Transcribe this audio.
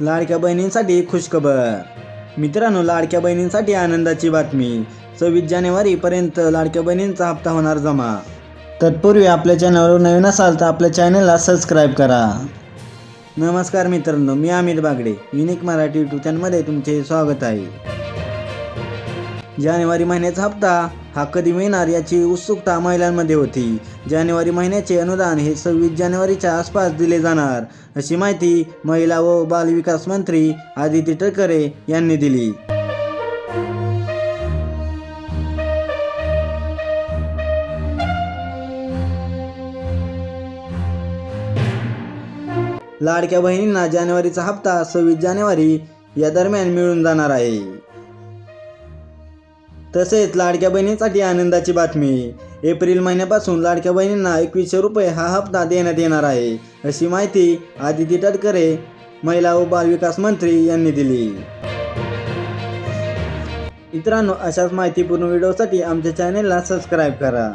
लाडक्या बहिणींसाठी खुशखबर मित्रांनो लाडक्या बहिणींसाठी आनंदाची बातमी. सव्वीस जानेवारीपर्यंत लाडक्या बहिणींचा हप्ता होणार जमा. तत्पूर्वी आपल्या चॅनलवर नवीन असाल तर आपल्या चॅनलला सबस्क्राईब करा. नमस्कार मित्रांनो मी अमित बागडे युनिक मराठी यूट्यूब चॅनलमध्ये तुमचे स्वागत आहे. जानेवारी महिन्याचा हप्ता हा कधी मिळणार याची उत्सुकता महिलांमध्ये होती. जानेवारी महिन्याचे अनुदान हे सव्वीस जानेवारीच्या आसपास दिले जाणार अशी माहिती महिला व बालविकास मंत्री आदिती तटकरे यांनी दिली. लाडक्या बहिणींना जानेवारीचा हप्ता सव्वीस जानेवारी या दरम्यान मिळून जाणार आहे. तसेच लाडक्या बहिणींसाठी आनंदाची बातमी. एप्रिल महिन्यापासून लाडक्या बहिणींना एकवीसशे रुपये हा हप्ता देण्यात येणार आहे अशी माहिती आदिती तटकरे महिला व बालविकास मंत्री यांनी दिली. मित्रांनो अशाच माहितीपूर्ण व्हिडिओसाठी आमच्या चॅनेलला सबस्क्राईब करा.